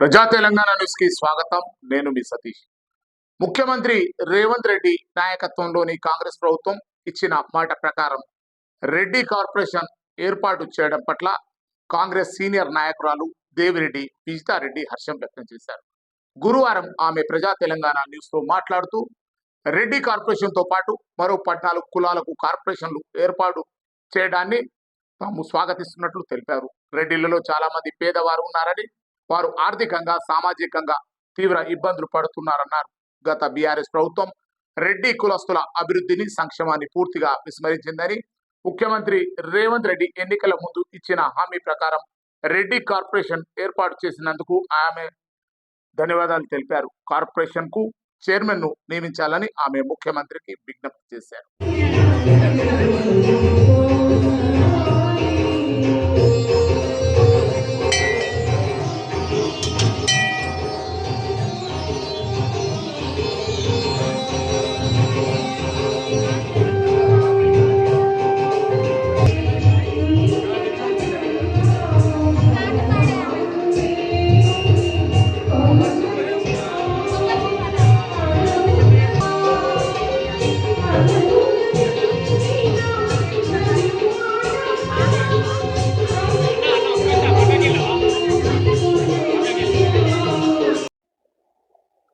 ప్రజా తెలంగాణ న్యూస్కి స్వాగతం. నేను మీ సతీష్. ముఖ్యమంత్రి రేవంత్ రెడ్డి నాయకత్వంలోని కాంగ్రెస్ ప్రభుత్వం ఇచ్చిన మాట ప్రకారం రెడ్డి కార్పొరేషన్ ఏర్పాటు చేయడం పట్ల కాంగ్రెస్ సీనియర్ నాయకురాలు దేవిరెడ్డి విజితారెడ్డి హర్షం వ్యక్తం చేశారు. గురువారం ఆమె ప్రజా తెలంగాణ న్యూస్తో మాట్లాడుతూ రెడ్డి కార్పొరేషన్తో పాటు మరో పద్నాలుగు కులాలకు కార్పొరేషన్లు ఏర్పాటు చేయడాన్ని తాము స్వాగతిస్తున్నట్లు తెలిపారు. రెడ్డిలలో చాలా మంది పేదవారు ఉన్నారని వారు ఆర్థికంగా సామాజికంగా తీవ్ర ఇబ్బందులు పడుతున్నారన్నారు. గత బీఆర్ఎస్ ప్రభుత్వం రెడ్డి కులస్తుల అభివృద్ధిని సంక్షేమాన్ని పూర్తిగా విస్మరించిందని ముఖ్యమంత్రి రేవంత్ రెడ్డి ఎన్నికల ముందు ఇచ్చిన హామీ ప్రకారం రెడ్డి కార్పొరేషన్ ఏర్పాటు చేసినందుకు ఆమె ధన్యవాదాలు తెలిపారు. కార్పొరేషన్కు చైర్మన్ను నియమించాలని ఆమె ముఖ్యమంత్రికి విజ్ఞప్తి చేశారు.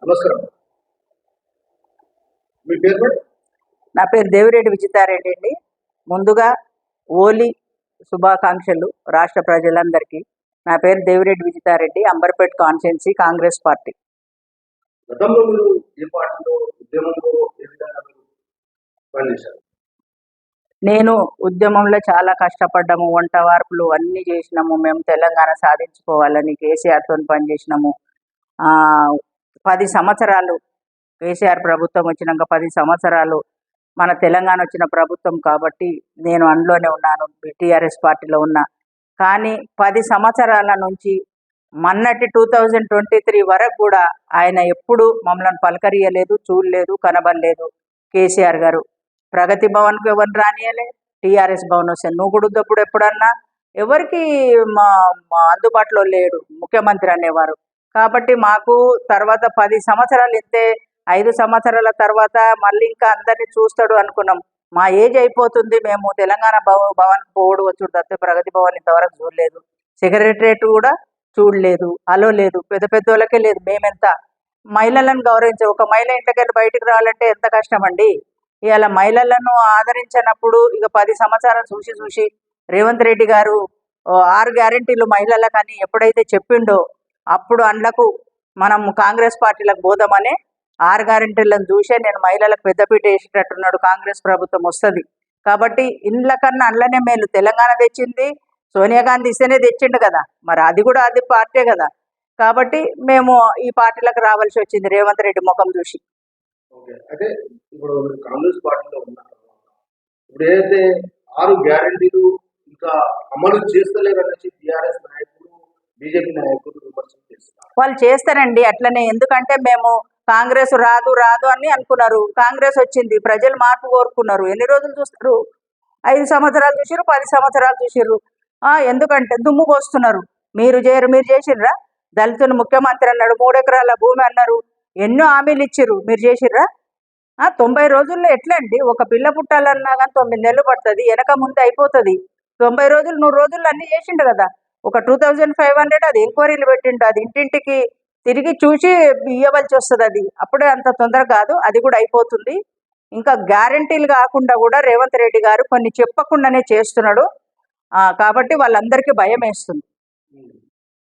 నమస్కారం. మీ పేరు నా పేరు దేవిరెడ్డి విజితారెడ్డి అండి. ముందుగా ఓలీ శుభాకాంక్షలు రాష్ట్ర ప్రజలందరికీ. నా పేరు దేవిరెడ్డి విజితారెడ్డి అంబర్పేట్ కాన్స్టిట్యున్సీ కాంగ్రెస్ పార్టీ. గతంలో మీరు ఏ పార్టీలో ఉద్యమంలో ఏ విధంగా మీరు పనిచేశారు? నేను ఉద్యమంలో చాలా కష్టపడ్డాము వంట వార్పులు అన్నీ చేసినాము మేము తెలంగాణ సాధించుకోవాలని కేసీఆర్తో పనిచేసినాము. పది సంవత్సరాలు కేసీఆర్ ప్రభుత్వం వచ్చినాక పది సంవత్సరాలు మన తెలంగాణ వచ్చిన ప్రభుత్వం కాబట్టి నేను అందులోనే ఉన్నాను టీఆర్ఎస్ పార్టీలో ఉన్నా. కానీ పది సంవత్సరాల నుంచి మొన్నటి టూ థౌజండ్ ట్వంటీ త్రీ వరకు కూడా ఆయన ఎప్పుడు మమ్మల్ని పలకరియలేదు చూడలేదు కనబడలేదు. కేసీఆర్ గారు ప్రగతి భవన్కు ఎవరు రానియలే? టీఆర్ఎస్ భవన్ వస్తే నూగుడుద్దప్పుడు ఎప్పుడన్నా? ఎవరికి మా మా అందుబాటులో లేడు ముఖ్యమంత్రి అనేవారు. కాబట్టి మాకు తర్వాత పది సంవత్సరాలు ఇంతే ఐదు సంవత్సరాల తర్వాత మళ్ళీ ఇంకా అందరినీ చూస్తాడు అనుకున్నాం. మా ఏజ్ అయిపోతుంది మేము తెలంగాణ భవ భవన్కి పోడు వచ్చుడు తప్పితే ప్రగతి భవన్ ఇంతవరకు చూడలేదు. సెక్రటరేట్ కూడా చూడలేదు అలో లేదు పెద్ద పెద్ద వాళ్ళకే లేదు మేమెంత? మహిళలను గౌరవించే ఒక మహిళ ఇంటికెళ్ళి బయటకు రావాలంటే ఎంత కష్టం అండి ఇవాళ మహిళలను ఆదరించినప్పుడు ఇక పది సంవత్సరాలు చూసి చూసి రేవంత్ రెడ్డి గారు ఓ ఆరు గ్యారెంటీలు మహిళలకని ఎప్పుడైతే చెప్పిండో అప్పుడు అండ్లకు మనం కాంగ్రెస్ పార్టీలకు పోదామని ఆరు గ్యారెంటీలను చూసే నేను మహిళలకు పెద్దపీట వేసేటట్టున్నాడు కాంగ్రెస్ ప్రభుత్వం వస్తుంది. కాబట్టి ఇండ్ల కన్నా అండ్లనే మేలు. తెలంగాణ తెచ్చింది సోనియా గాంధీ ఇస్తేనే తెచ్చిండు కదా. మరి అది కూడా అది పార్టీ కదా. కాబట్టి మేము ఈ పార్టీలకు రావాల్సి వచ్చింది రేవంత్ రెడ్డి ముఖం చూసి. అయితే ఇప్పుడు కాంగ్రెస్ పార్టీలో ఉన్నారు ఇప్పుడు ఏదైతే ఆరు గ్యారంటీలు ఇంకా అమలు చేస్తలేరు అనేసి టీఆర్ఎస్ నాయకులు బీజేపీ నాయకులు చేస్తున్నారు. వాళ్ళు చేస్తారండి అట్లనే. ఎందుకంటే మేము కాంగ్రెస్ రాదు రాదు అని అనుకున్నారు. కాంగ్రెస్ వచ్చింది ప్రజలు మార్పు కోరుకున్నారు. ఎన్ని రోజులు చూస్తారు? ఐదు సంవత్సరాలు చూసారు పది సంవత్సరాలు చూసారు ఆ, ఎందుకంటే దుమ్ము పోస్తున్నారు మీరు చేయరు మీరు చేసిర్రా? దళితులు ముఖ్యమంత్రి అన్నాడు మూడు ఎకరాల భూమి అన్నారు. ఎన్నో హామీలు ఇచ్చారు మీరు చేసిర్రా? ఆ, తొంభై రోజుల్లో ఎట్లా అండి ఒక పిల్ల పుట్టాలన్నా కానీ తొమ్మిది నెలలు పడుతుంది వెనక ముందు అయిపోతుంది. తొంభై రోజులు నూరు రోజులు అన్నీ చేసిండు కదా. ఒక టూ థౌజండ్ ఫైవ్ హండ్రెడ్ అది ఎంక్వైరీలు పెట్టిండు. అది ఇంటింటికి తిరిగి చూసి ఇవ్వవలసి వస్తుంది అది. అప్పుడే అంత తొందర కాదు. అది కూడా అయిపోతుంది. ఇంకా గ్యారంటీలు కాకుండా కూడా రేవంత్ రెడ్డి గారు కొన్ని చెప్పకుండానే చేస్తున్నాడు. కాబట్టి వాళ్ళందరికీ భయం వేస్తుంది.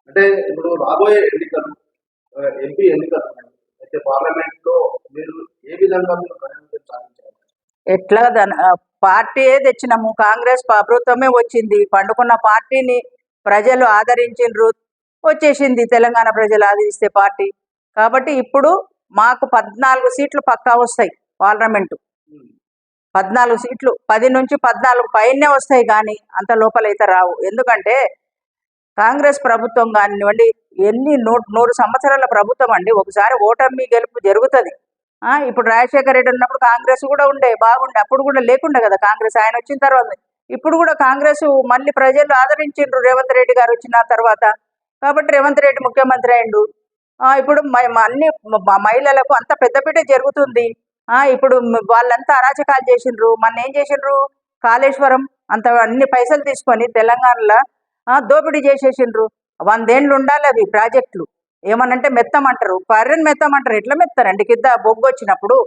అంటే ఇప్పుడు రాబోయే ఎన్నికలు ఎంపీ ఎన్నికలు. అయితే మీరు ఏ విధంగా ఎట్లా పార్టీయే తెచ్చినాము. కాంగ్రెస్ ప్రభుత్వమే వచ్చింది. పండుకున్న పార్టీని ప్రజలు ఆదరించిండ్రు వచ్చేసింది తెలంగాణ ప్రజలు ఆదరిస్తే పార్టీ. కాబట్టి ఇప్పుడు మాకు పద్నాలుగు సీట్లు పక్కా వస్తాయి పార్లమెంటు. పద్నాలుగు సీట్లు పది నుంచి పద్నాలుగు పైనే వస్తాయి కానీ అంత లోపలైతే రావు. ఎందుకంటే కాంగ్రెస్ ప్రభుత్వం కానివ్వండి ఎన్ని నూ నూరు సంవత్సరాల ప్రభుత్వం అండి ఒకసారి ఓటమి గెలుపు జరుగుతుంది. ఆ, ఇప్పుడు రాజశేఖర రెడ్డి ఉన్నప్పుడు కాంగ్రెస్ కూడా ఉండే బాగుండే అప్పుడు కూడా లేకుండే కదా కాంగ్రెస్. ఆయన వచ్చిన తర్వాత ఇప్పుడు కూడా కాంగ్రెస్ మళ్ళీ ప్రజలు ఆదరించిండ్రు రేవంత్ రెడ్డి గారు వచ్చిన తర్వాత. కాబట్టి రేవంత్ రెడ్డి ముఖ్యమంత్రి అయిండు ఆ, ఇప్పుడు మ- అన్ని మహిళలకు అంత పెద్దపీట జరుగుతుంది. ఆ, ఇప్పుడు వాళ్ళంతా అరాచకాలు చేసిండ్రు. మన ఏం చేసిండ్రు? కాళేశ్వరం అంత అన్ని పైసలు తీసుకొని తెలంగాణలో ఆ, దోపిడీ చేసేసిండ్రు. వందేండ్లు ఉండాలి అవి ప్రాజెక్టులు. ఏమనంటే మెత్తమంటారు. పర్రెన్ మెత్తమంటారు. ఎట్లా మెత్తారండి కింద బొగ్గు వచ్చినప్పుడు.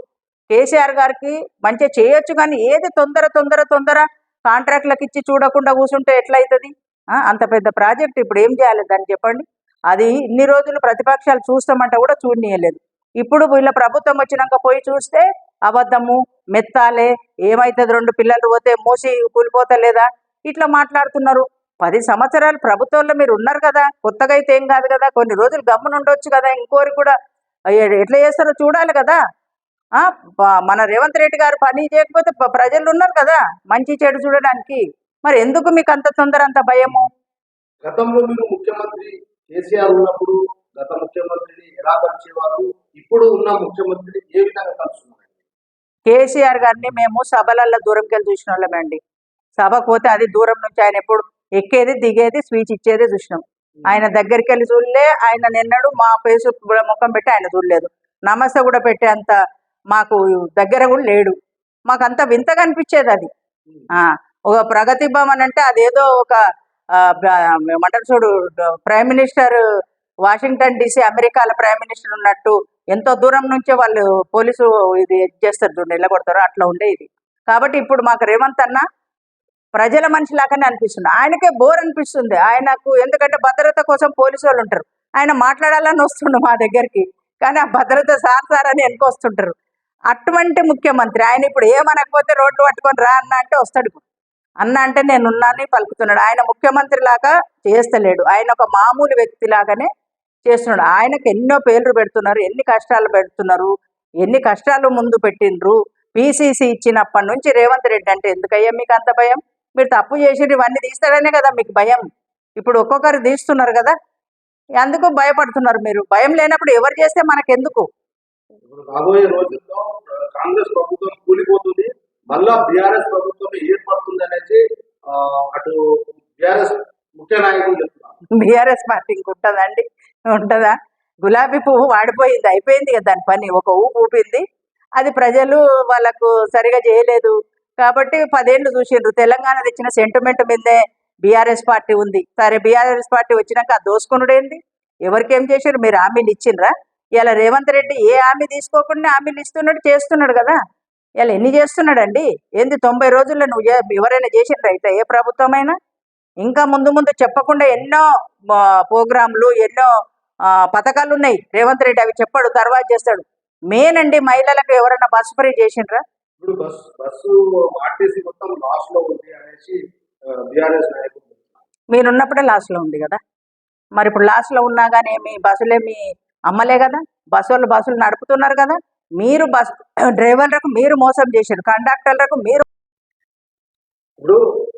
కేసీఆర్ గారికి మంచిగా చేయొచ్చు కానీ ఏది తొందర తొందర తొందర కాంట్రాక్ట్లకు ఇచ్చి చూడకుండా కూర్చుంటే ఎట్లయితుంది? ఆ, అంత పెద్ద ప్రాజెక్ట్ ఇప్పుడు ఏం చేయాలి దాన్ని చెప్పండి. అది ఇన్ని రోజులు ప్రతిపక్షాలు చూస్తామంటే కూడా చూడనీయలేదు. ఇప్పుడు వీళ్ళ ప్రభుత్వం వచ్చినాక పోయి చూస్తే అబద్ధము మెత్తాలే ఏమైతుంది రెండు పిల్లలు పోతే మూసి కూలిపోతలేదా? ఇట్లా మాట్లాడుతున్నారు. పది సంవత్సరాలు ప్రభుత్వంలో మీరు ఉన్నారు కదా కొత్తగా అయితే ఏం కాదు కదా కొన్ని రోజులు గమ్మున ఉండొచ్చు కదా ఇంకోరికి కూడా ఎట్లా చేస్తారో చూడాలి కదా. మన రేవంత్ రెడ్డి గారు పని చేయకపోతే ప్రజలు ఉన్నారు కదా. మంచి చెడు చూడడానికి. మరి ఎందుకు మీకు అంత తొందర అంత భయము? గతంలో మీరు ముఖ్యమంత్రి కేసీఆర్ ఉన్నప్పుడు గత ముఖ్యమంత్రిని ఎలా కలిసేవారు? ఇప్పుడు ఉన్న ముఖ్యమంత్రిని ఏ విధంగా కలుస్తున్నారు కేసీఆర్ గారిని మేము సభలల్లో దూరంకి వెళ్ళి చూసిన వాళ్ళమండి సభకు పోతే అది దూరం నుంచి ఆయన ఎప్పుడు ఎక్కేది దిగేది స్పీచ్ ఇచ్చేది చూసినాం. ఆయన దగ్గరికి వెళ్ళి చూడలే ఆయన నిన్నడు మా ఫేస్ ముఖం పెట్టి ఆయన చూడలేదు. నమస్తే కూడా పెట్టేంత మాకు దగ్గర కూడా లేడు. మాకు అంత వింతగా అనిపించేది అది. ఆ, ఒక ప్రగతి భవన్ అంటే అదేదో ఒక ఆ, ఏమంటారు చూడు ప్రైమ్ మినిస్టర్ వాషింగ్టన్ డీసీ అమెరికాల ప్రైమ్ మినిస్టర్ ఉన్నట్టు ఎంతో దూరం నుంచే వాళ్ళు పోలీసు ఇది చేస్తారు చూడండి వెళ్ళగొడతారు అట్లా ఉండే ఇది. కాబట్టి ఇప్పుడు మాకు రేవంత్ అన్న ప్రజల మనిషి లాగానే అనిపిస్తుంది. ఆయనకే బోర్ అనిపిస్తుంది. ఆయనకు ఎందుకంటే భద్రత కోసం పోలీసు వాళ్ళు ఉంటారు. ఆయన మాట్లాడాలని వస్తుండు మా దగ్గరికి. కానీ ఆ భద్రత సార్ సార్ అని వెనుక వస్తుంటారు. అటువంటి ముఖ్యమంత్రి. ఆయన ఇప్పుడు ఏమనకపోతే రోడ్డు పట్టుకొని రా అన్న అంటే వస్తాడు ఇప్పుడు. అన్న అంటే నేను ఉన్నానని పలుకుతున్నాడు. ఆయన ముఖ్యమంత్రి లాగా చేస్తలేడు. ఆయన ఒక మామూలు వ్యక్తి లాగానే చేస్తున్నాడు. ఆయనకు ఎన్నో పేర్లు పెడుతున్నారు. ఎన్ని కష్టాలు పెడుతున్నారు? ఎన్ని కష్టాలు ముందు పెట్టిండ్రు? పీసీసీ ఇచ్చినప్పటి నుంచి రేవంత్ రెడ్డి అంటే ఎందుకయ్యా మీకు అంత భయం? మీరు తప్పు చేసిండ్రు ఇవన్నీ తీస్తాడనే కదా మీకు భయం. ఇప్పుడు ఒక్కొక్కరు తీస్తున్నారు కదా. అందుకు భయపడుతున్నారు మీరు. భయం లేనప్పుడు ఎవరు చేస్తే మనకెందుకు? ఇప్పుడు రాబోయే రోజుల్లో కాంగ్రెస్ ప్రభుత్వం కూలిపోతుంది మళ్ళా బీఆర్ఎస్ ప్రభుత్వం ఏర్పడుతుంది అనేసి అటు బీఆర్ఎస్ ముఖ్య నాయకులు చెప్తున్నారు. బీఆర్ఎస్ పార్టీ ఇంకుంటుందండి ఉంటదా? గులాబీ పువ్వు వాడిపోయింది అయిపోయింది కదా దాని పని. ఒక ఊపు ఊపింది. అది ప్రజలు వాళ్ళకు సరిగా చేయలేదు. కాబట్టి పదేళ్ళు చూసిండ్రు. తెలంగాణ తెచ్చిన సెంటిమెంట్ మీదే బీఆర్ఎస్ పార్టీ ఉంది. సరే బీఆర్ఎస్ పార్టీ వచ్చినాక ఆ దోసుకునుడేంది? ఎవరికేం చేశారు మీరు హామీలు ఇచ్చిండ్రా? ఇలా రేవంత్ రెడ్డి ఏ హామీ తీసుకోకుండా హామీలు ఇస్తున్నాడు చేస్తున్నాడు కదా? ఇలా ఎన్ని చేస్తున్నాడండి? ఏంది తొంభై రోజుల్లో నువ్వు ఎవరైనా చేసిండ్రా ఇట్లా? ఏ ప్రభుత్వమైనా? ఇంకా ముందు ముందు చెప్పకుండా ఎన్నో ప్రోగ్రాంలు ఎన్నో పథకాలు ఉన్నాయి రేవంత్ రెడ్డి అవి చెప్పాడు తర్వాత చేస్తాడు. మెయిన్ అండి మహిళలకు ఎవరైనా బస్ ఫ్రీ చేసిండ్రా? ఇప్పుడు బస్ బస్సు ఆర్టీసీ మొత్తం లాస్లో ఉంది అనేసి బీఆర్ఎస్ నాయకులు చెప్తున్నారు. మీరున్నప్పుడే లాస్లో ఉంది కదా? మరి ఇప్పుడు లాస్లో ఉన్నా కానీ మీ బస్సులేమి అమ్మలే కదా బస్సు వాళ్ళు బస్సులు నడుపుతున్నారు కదా మీరు బస్ డ్రైవర్లకు మీరు మోసం చేశారు కండక్టర్లకు మీరు ఇప్పుడు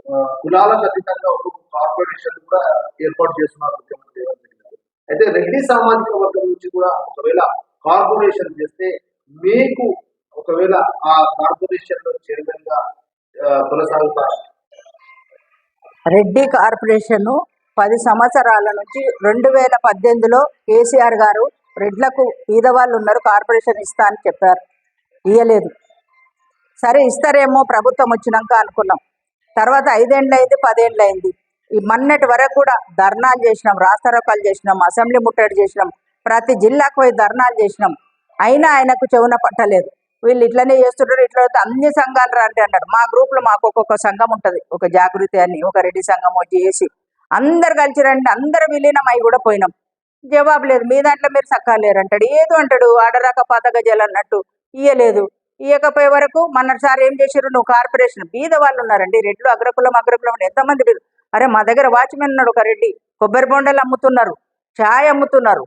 ఆ, కులాలకు అతీతంగా ఒక కార్పొరేషన్ కూడా ఏర్పాటు చేస్తున్నారు ముఖ్యమంత్రి అయితే రెడ్డి సామాజిక వర్గం నుంచి కూడా ఒకవేళ కార్పొరేషన్ చేస్తే మీకు ఒకవేళ ఆ కార్పొరేషన్లో చైర్మన్గా కొనసాగుతారు రెడ్డి కార్పొరేషన్ పది సంవత్సరాల నుంచి రెండు వేల పద్దెనిమిదిలో కేసీఆర్ గారు రెడ్లకు పేదవాళ్ళు ఉన్నారు కార్పొరేషన్ ఇస్తా అని చెప్పారు. ఇయ్యలేదు. సరే ఇస్తారేమో ప్రభుత్వం వచ్చినాక అనుకున్నాం. తర్వాత ఐదేండ్లు అయింది పదేండ్లు అయింది ఈ మొన్నటి వరకు కూడా ధర్నాలు చేసినాం రాస్తారోకాలు చేసినాం అసెంబ్లీ ముట్టడి చేసినాం ప్రతి జిల్లాకు పోయి ధర్నాలు చేసినాం. అయినా ఆయనకు చెవున పట్టలేదు. వీళ్ళు ఇట్లనే చేస్తుంటారు ఇట్లా అన్ని సంఘాలు రండి అన్నాడు మా గ్రూప్లో మాకు ఒక్కొక్క సంఘం ఉంటుంది ఒక జాగృతి అని ఒక రెడ్డి సంఘం చేసి అందరు కలిసి రండి అందరు విలీనం అయి కూడా పోయినాం. జవాబు లేదు. మీ దాంట్లో మీరు సక్కా లేరు అంటాడు ఏదో అంటాడు ఆడరాక పాత గజాలు అన్నట్టు. ఇయ్యలేదు. ఇయ్యకపోయే వరకు మొన్నసారి ఏం చేశారు? నువ్వు కార్పొరేషన్ బీద వాళ్ళు ఉన్నారండి. రెడ్లు అగ్రకులం అగ్రకులం అని ఎంతమంది బీద- అరే మా దగ్గర వాచ్మెన్ ఉన్నాడు ఒక రెడ్డి. కొబ్బరి బొండలు అమ్ముతున్నారు. ఛాయ్ అమ్ముతున్నారు.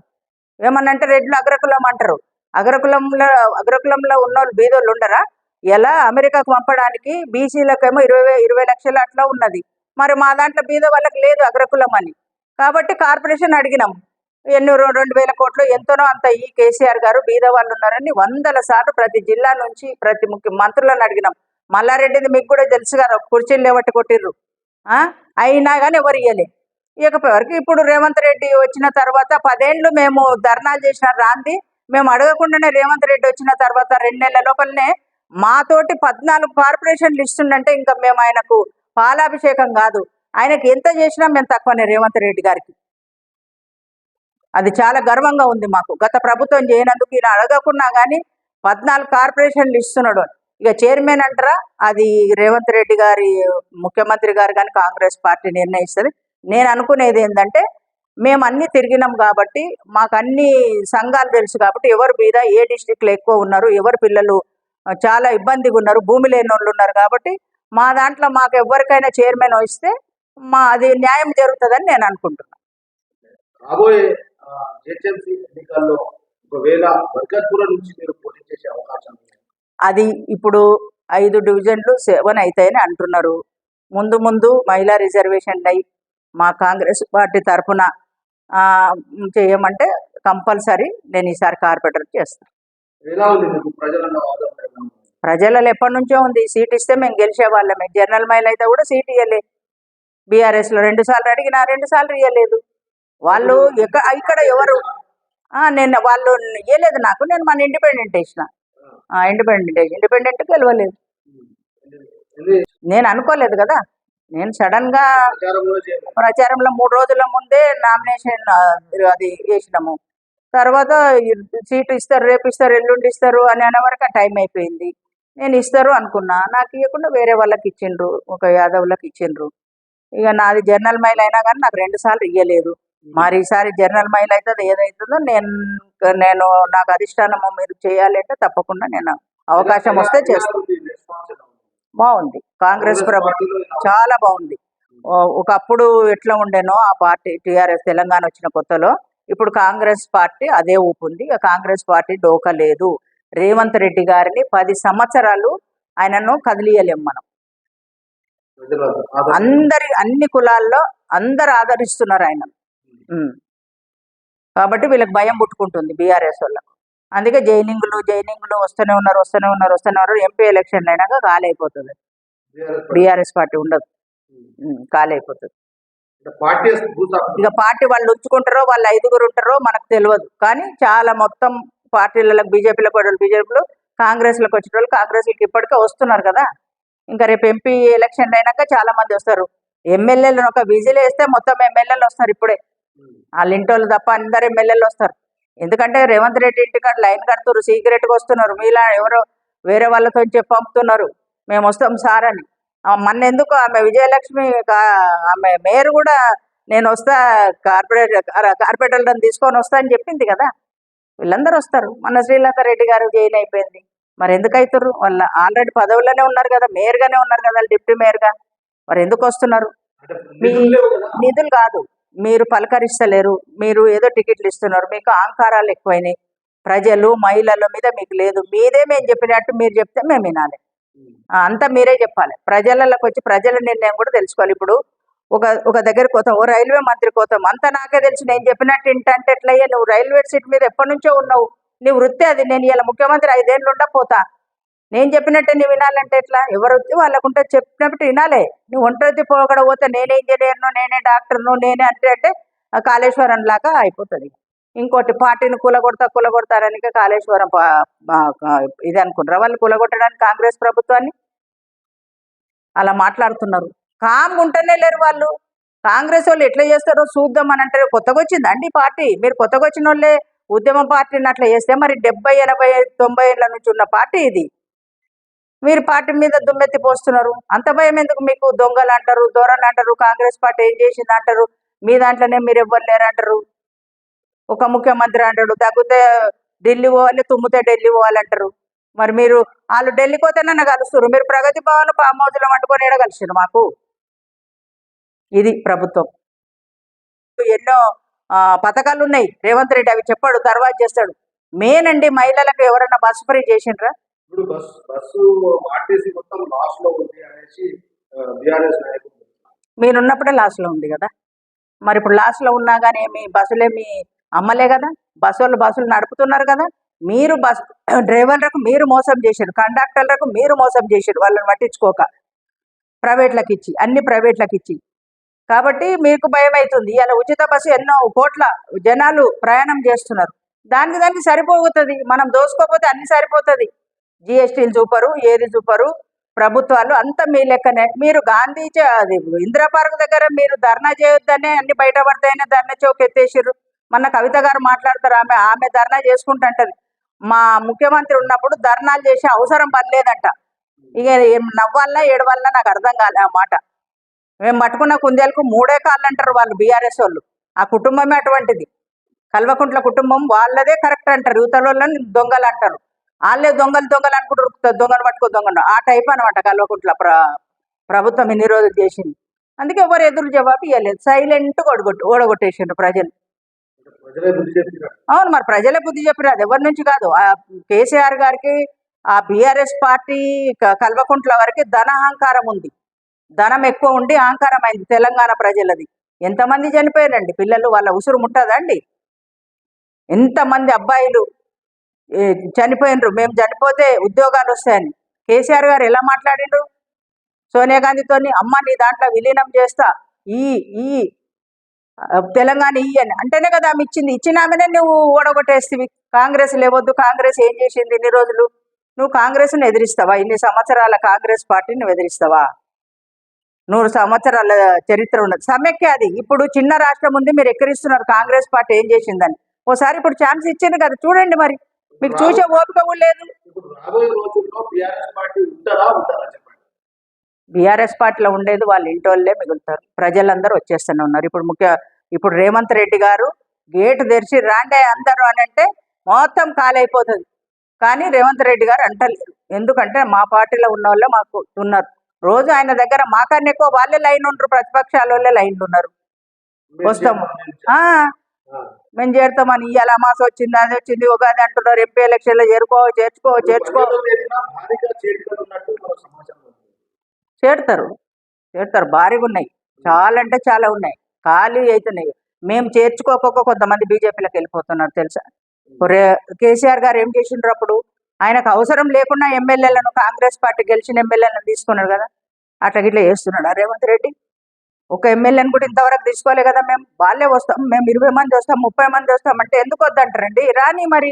ఏమన్నంటే రెడ్లు అగ్రకులం అంటారు. అగ్రకులంలో అగ్రకులంలో ఉన్న వాళ్ళు బీదోళ్ళు ఉండరా? ఎలా? అమెరికాకు పంపడానికి బీసీలకేమో ఇరవై ఇరవై లక్షలు అట్లా ఉన్నది. మరి మా దాంట్లో బీద వాళ్ళకి లేదు అగ్రకులం అని. కాబట్టి కార్పొరేషన్ అడిగినాం. ఎన్నో రెండు వేల కోట్లు ఎంతనో అంత ఈ కేసీఆర్ గారు బీద వాళ్ళు ఉన్నారని వందల సార్లు ప్రతి జిల్లా నుంచి ప్రతి ముఖ్య మంత్రులను అడిగినాం. మల్లారెడ్డిది మీకు కూడా తెలుసు కదా కుర్చీలు లేవట్టి కొట్టిర్రు. అయినా కానీ ఎవరు ఇయ్యలే. ఇకపోయేవరకు ఇప్పుడు రేవంత్ రెడ్డి వచ్చిన తర్వాత పదేండ్లు మేము ధర్నాలు చేసిన రాంది మేము అడగకుండానే రేవంత్ రెడ్డి వచ్చిన తర్వాత రెండు నెలల లోపలనే మాతోటి పద్నాలుగు కార్పొరేషన్లు ఇస్తుండంటే ఇంకా మేము ఆయనకు పాలాభిషేకం కాదు. ఆయనకి ఎంత చేసినా మేము తక్కువనే రేవంత్ రెడ్డి గారికి. అది చాలా గర్వంగా ఉంది మాకు. గత ప్రభుత్వం చేయనందుకు ఈయన అడగకున్నా కానీ పద్నాలుగు కార్పొరేషన్లు ఇస్తున్నాడు. ఇక చైర్మన్ అంటారా? అది రేవంత్ రెడ్డి గారి ముఖ్యమంత్రి గారు కానీ కాంగ్రెస్ పార్టీ నిర్ణయిస్తుంది. నేను అనుకునేది ఏంటంటే మేము అన్ని తిరిగినాం కాబట్టి మాకు అన్ని సంఘాలు తెలుసు కాబట్టి ఎవరు మీద ఏ డిస్టిక్లో ఎక్కువ ఉన్నారు ఎవరు పిల్లలు చాలా ఇబ్బందిగా ఉన్నారు భూమి లేని వాళ్ళు ఉన్నారు కాబట్టి మా దాంట్లో మాకు ఎవరికైనా చైర్మన్ ఇస్తే మా అది న్యాయం జరుగుతుందని నేను అనుకుంటున్నాను రాబోయే జిహెచ్ఎంసీ ఎన్నికల్లో ఒకవేళ నుంచి మీరు పోటీ చేసే అవకాశం అది ఇప్పుడు ఐదు డివిజన్లు సెవెన్ అవుతాయని అంటున్నారు. ముందు ముందు మహిళా రిజర్వేషన్ అయి మా కాంగ్రెస్ పార్టీ తరఫున చేయమంటే కంపల్సరీ నేను ఈసారి కార్పొరేటర్ చేస్తాను? ప్రజలలో ఎప్పటి నుంచో ఉంది. సీట్ ఇస్తే మేము గెలిచే వాళ్ళమే. జనరల్ మైల్ అయితే కూడా సీట్ ఇవ్వలే బీఆర్ఎస్లో రెండు సార్లు అడిగినా రెండు సార్లు ఇవ్వలేదు వాళ్ళు ఇక్కడ ఎవరు? నేను వాళ్ళు ఇవ్వలేదు నాకు. నేను మన ఇండిపెండెంట్ వేసిన. ఇండిపెండెంట్ ఇండిపెండెంట్ గెలవలేదు. నేను అనుకోలేదు కదా. నేను సడన్గా ప్రచారంలో మూడు రోజుల ముందే నామినేషన్ అది వేసినాము. తర్వాత సీటు ఇస్తారు రేపు ఇస్తారు ఎల్లుండి ఇస్తారు అని అనే వరకు టైం అయిపోయింది. నేను ఇస్తారు అనుకున్నా. నాకు ఇవ్వకుండా వేరే వాళ్ళకి ఇచ్చిండ్రు. ఒక యాదవ్లకు ఇచ్చిండ్రు. ఇక నాది జర్నల్ మైల్ అయినా కానీ నాకు రెండు సార్లు ఇవ్వలేదు మరి ఈసారి జర్నల్ మైల్ అవుతుంది ఏదైతుందో నేను నేను నాకు అధిష్టానము మీరు చేయాలంటే తప్పకుండా నేను అవకాశం వస్తే చేస్తాను? బాగుంది. కాంగ్రెస్ ప్రభుత్వం? చాలా బాగుంది. ఒకప్పుడు ఎట్లా ఉండేనో ఆ పార్టీ టీఆర్ఎస్ తెలంగాణ వచ్చిన కొత్తలో ఇప్పుడు కాంగ్రెస్ పార్టీ అదే ఊపుంది కాంగ్రెస్ పార్టీ డోక లేదు. రేవంత్ రెడ్డి గారిని పది సంవత్సరాలు ఆయనను కదిలియలేం మనం. అందరి అన్ని కులాల్లో అందరు ఆదరిస్తున్నారు ఆయన. కాబట్టి వీళ్ళకి భయం పుట్టుకుంటుంది బీఆర్ఎస్ వాళ్ళకు. అందుకే జైనింగ్లు జైనింగ్లు వస్తూనే ఉన్నారు వస్తూనే ఉన్నారు వస్తూనే ఉన్నారు. ఎంపీ ఎలక్షన్లు అయినాక బీఆర్ఎస్ పార్టీ. బీఆర్ఎస్ పార్టీ ఉండదు. పార్టీ భూస్థాపన ఇక పార్టీ వాళ్ళు ఉంచుకుంటారో వాళ్ళు ఐదుగురు ఉంటారో మనకు తెలియదు. కానీ చాలా మొత్తం పార్టీలకు బీజేపీలకు వాళ్ళు బీజేపీలు కాంగ్రెస్లకు వచ్చిన వాళ్ళు కాంగ్రెస్కి ఇప్పటికే వస్తున్నారు కదా. ఇంకా రేపు ఎంపీ ఎలక్షన్లు అయినాక చాలా మంది వస్తారు. ఎమ్మెల్యేలను ఒక విజిల్ వేస్తే మొత్తం ఎమ్మెల్యేలు వస్తారు ఇప్పుడే. వాళ్ళ ఇంటి వాళ్ళు తప్ప అందరు ఎమ్మెల్యేలు వస్తారు. ఎందుకంటే రేవంత్ రెడ్డి ఇంటికాడ లైన్ కడుతున్నారు సీక్రెట్గా వస్తున్నారు. మీలా ఎవరో వేరే వాళ్ళతో చెప్పి పంపుతున్నారు. మేము వస్తాం సార్ అని. ఆ, మొన్న ఎందుకు ఆమె విజయలక్ష్మి ఆమె మేయర్ కూడా నేను వస్తా కార్పొరేట్ కార్పొరేటర్లను తీసుకొని వస్తా అని చెప్పింది కదా. వీళ్ళందరూ వస్తారు. మన శ్రీలంక రెడ్డి గారు జైన్ అయిపోయింది. మరి ఎందుకు అవుతారు వాళ్ళ ఆల్రెడీ పదవుల్లోనే ఉన్నారు కదా. మేయర్గానే ఉన్నారు కదా డిప్యూటీ మేయర్గా. మరి ఎందుకు వస్తున్నారు? మీ- నిధులు కాదు. మీరు పలకరిస్తలేరు మీరు ఏదో టికెట్లు ఇస్తున్నారు మీకు అహంకారాలు ఎక్కువైనాయి. ప్రజలు మహిళల మీద మీకు లేదు. మీదే మేము చెప్పినట్టు మీరు చెప్తే మేము వినాలి. అంతా మీరే చెప్పాలి. ప్రజలలోకి వచ్చి ప్రజల నిర్ణయం కూడా తెలుసుకోవాలి. ఇప్పుడు ఒక ఒక దగ్గర పోతాం ఓ రైల్వే మంత్రి పోతాం. అంతా నాకే తెలిసి. నేను చెప్పినట్టు ఇంటంటే ఎట్లయ్యా? నువ్వు రైల్వే సీట్ మీద ఎప్పటి నుంచో ఉన్నావు. నీ వృత్తి అది. నేను ఇలా ముఖ్యమంత్రి ఐదేళ్ళు ఉండకపోతా నేను చెప్పినట్టే నువ్వు వినాలంటే ఎట్లా? ఎవరు వృత్తి వాళ్ళకుంటే చెప్పినప్పుడు వినాలే. నువ్వు ఒంటరి పోకడ పోతే నేనే ఇంజనీర్ను నేనే డాక్టర్ను నేనే అంటే అంటే కాళేశ్వరం లాగా అయిపోతుంది. ఇంకోటి పార్టీని కూలగొడతా కూలగొడతారని కాళేశ్వరం ఇది అనుకుంటారా? వాళ్ళు కూలగొట్టడానికి కాంగ్రెస్ ప్రభుత్వాన్ని? అలా మాట్లాడుతున్నారు. కామ్గా ఉంటేనే లేరు వాళ్ళు. కాంగ్రెస్ వాళ్ళు ఎట్లా చేస్తారో చూద్దాం అని అంటే కొత్తగా వచ్చిందండి పార్టీ. మీరు కొత్తగా వచ్చిన వాళ్ళే ఉద్యమ పార్టీని అట్లా చేస్తే మరి డెబ్బై ఎనభై తొంభై ఏళ్ళ నుంచి ఉన్న పార్టీ ఇది. మీరు పార్టీ మీద దుమ్మెత్తి పోస్తున్నారు. అంత భయం ఎందుకు మీకు? దొంగలు అంటారు దూరాలు అంటారు కాంగ్రెస్ పార్టీ ఏం చేసింది అంటారు. మీ దాంట్లోనే మీరు ఎవ్వరు లేరు అంటారు. ఒక ముఖ్యమంత్రి అంటాడు తగ్గితే ఢిల్లీ పోవాలి తుమ్మితే ఢిల్లీ పోవాలంటారు మరి మీరు వాళ్ళు ఢిల్లీ పోతే కలుస్తారు మీరు ప్రగతి భవన్ ఫామ్ హౌస్లో వండుకొని ఎడ కలిసారు మాకు. ఇది ప్రభుత్వం. ఎన్నో పథకాలు ఉన్నాయి. రేవంత్ రెడ్డి అవి చెప్పాడు తర్వాత చేస్తాడు. మెయిన్ అండి మహిళలకు ఎవరైనా బస్ ఫ్రీ చేసిండ్రా? ఇప్పుడు బస్సు బస్సు ఆర్టీసీ మొత్తం లాస్లో ఉంది అనేసి బీఆర్ఎస్ నాయకులు మీరున్నప్పుడే లాస్లో ఉంది కదా? మరి ఇప్పుడు లాస్లో ఉన్నా కానీ మీ బస్సులేమి అమ్మలే కదా? బస్సు వాళ్ళు బస్సులు నడుపుతున్నారు కదా? మీరు బస్ డ్రైవర్లకు మీరు మోసం చేశారు కండక్టర్లకు మీరు మోసం చేశారు వాళ్ళని పట్టించుకోక. ప్రైవేట్లకు ఇచ్చి అన్ని ప్రైవేట్లకు ఇచ్చి. కాబట్టి మీకు భయం అవుతుంది. ఇలా ఉచిత బస్సు ఎన్నో కోట్ల జనాలు ప్రయాణం చేస్తున్నారు. దానికి దానికి సరిపోతుంది. మనం దోసుకోకపోతే అన్ని సరిపోతుంది. జిఎస్టీలు చూపరు ఏది చూపరు. ప్రభుత్వాలు అంత మీ లెక్కనే. మీరు గాంధీ అది ఇందిరా పార్క్ దగ్గర మీరు ధర్నా చేయొద్దనే అన్ని బయటపడతాయని ధర్నా చౌక్ ఎత్తేసారు మొన్న కవిత గారు మాట్లాడతారు ఆమె ఆమె ధర్నా చేసుకుంటుంటది. మా ముఖ్యమంత్రి ఉన్నప్పుడు ధర్నాలు చేసే అవసరం పనిలేదంట ఇక ఏం నవ్వాలన్నా ఏడవాలన్నా నాకు అర్థం కాలే ఆ మాట. మేము పట్టుకున్న కుందేలకు మూడే కాళ్ళు అంటారు వాళ్ళు బీఆర్ఎస్ వాళ్ళు. ఆ కుటుంబమే అటువంటిది. కల్వకుంట్ల కుటుంబం వాళ్ళదే కరెక్ట్ అంటారు. యువతల దొంగలు అంటారు. వాళ్ళే దొంగలు దొంగలు అనుకుంటారు దొంగను పట్టుకో దొంగను. ఆ టైప్ అనమాట కల్వకుంట్ల ప్ర ప్రభుత్వం ఇన్ని రోజులు చేసింది. అందుకే ఎవరు ఎదురు జవాబు ఇవ్వలేదు సైలెంట్ ఓడగొట్టు ఓడగొట్టేసిండ్రు ప్రజలు. అవును మరి ప్రజలే బుద్ధి చెప్పారు? అది ఎవరి నుంచి కాదు. ఆ కేసీఆర్ గారికి ఆ బీఆర్ఎస్ పార్టీ కల్వకుంట్ల వారికి ధనహంకారం ఉంది. ధనం ఎక్కువ ఉండి అహంకారం అయింది తెలంగాణ ప్రజలది. ఎంతమంది చనిపోయారండి? పిల్లలు వాళ్ళ ఉసురు ముట్టదండి ఎంతమంది అబ్బాయిలు చనిపోయినరు. మేము చనిపోతే ఉద్యోగాలు వస్తాయని. కేసీఆర్ గారు ఎలా మాట్లాడిండ్రు? సోనియా గాంధీతోని అమ్మ నీ దాంట్లో విలీనం చేస్తా ఈ ఈ తెలంగాణ తెలంగాణ ఇయ్యని. అంటేనే కదా ఆమె ఇచ్చింది. ఇచ్చిన ఆమెనే నువ్వు ఓడగొట్టేస్తివి. కాంగ్రెస్ లేవద్దు కాంగ్రెస్ ఏం చేసింది ఇన్ని రోజులు? నువ్వు కాంగ్రెస్ని ఎదిరిస్తావా? ఇన్ని సంవత్సరాల కాంగ్రెస్ పార్టీని ఎదిరిస్తావా? నూరు సంవత్సరాల చరిత్ర ఉన్నది. సమైక్య అది. ఇప్పుడు చిన్న రాష్ట్రం ఉంది మీరు ఎక్కిరిస్తున్నారు. కాంగ్రెస్ పార్టీ ఏం చేసిందని. ఓసారి ఇప్పుడు ఛాన్స్ ఇచ్చింది కదా. చూడండి మరి. మీకు చూసే ఓపిక కూడా లేదు. బీఆర్ఎస్ పార్టీలో ఉండేది వాళ్ళ ఇంటోళ్ళే మిగులుతారు. ప్రజలందరూ వచ్చేస్తూనే ఉన్నారు. ఇప్పుడు ముఖ్య ఇప్పుడు రేవంత్ రెడ్డి గారు గేటు తెరిచి రాండే అందరూ అని అంటే మొత్తం ఖాళీ అయిపోతుంది కానీ రేవంత్ రెడ్డి గారు అంటలేరు. ఎందుకంటే మా పార్టీలో ఉన్న వాళ్ళే మాకు ఉన్నారు. రోజు ఆయన దగ్గర మాకన్నా ఎక్కువ వాళ్ళే లైన్ ఉండరు ప్రతిపక్షాల వాళ్ళే లైన్లు ఉన్నారు. వస్తాము. మేము చేరుతామని ఇవాళ అమాస వచ్చింది అది వచ్చింది ఉగాది అంటున్నారు ఎంపీ ఎలక్షన్లో చేరుకో చేర్చుకో చేర్చుకో. చేరుతారు చేరుతారు భారీగా ఉన్నాయి చాలా అంటే చాలా ఉన్నాయి ఖాళీ అవుతున్నాయి మేము చేర్చుకోకపోక కొంతమంది బీజేపీలకు వెళ్ళిపోతున్నారు తెలుసా? రే కేసీఆర్ గారు ఏం చేసిండ్రు అప్పుడు? ఆయనకు అవసరం లేకుండా ఎమ్మెల్యేలను కాంగ్రెస్ పార్టీ గెలిచిన ఎమ్మెల్యేలను తీసుకున్నాడు కదా అట్లా గిట్లా చేస్తున్నాడు రేవంత్ రెడ్డి? ఒక ఎమ్మెల్యేని కూడా ఇంతవరకు తీసుకోలే కదా మేము వాళ్ళే వస్తాం మేము ఇరవై మంది వస్తాం ముప్పై మంది వస్తాం అంటే ఎందుకు వద్దంటారండి? రాని మరి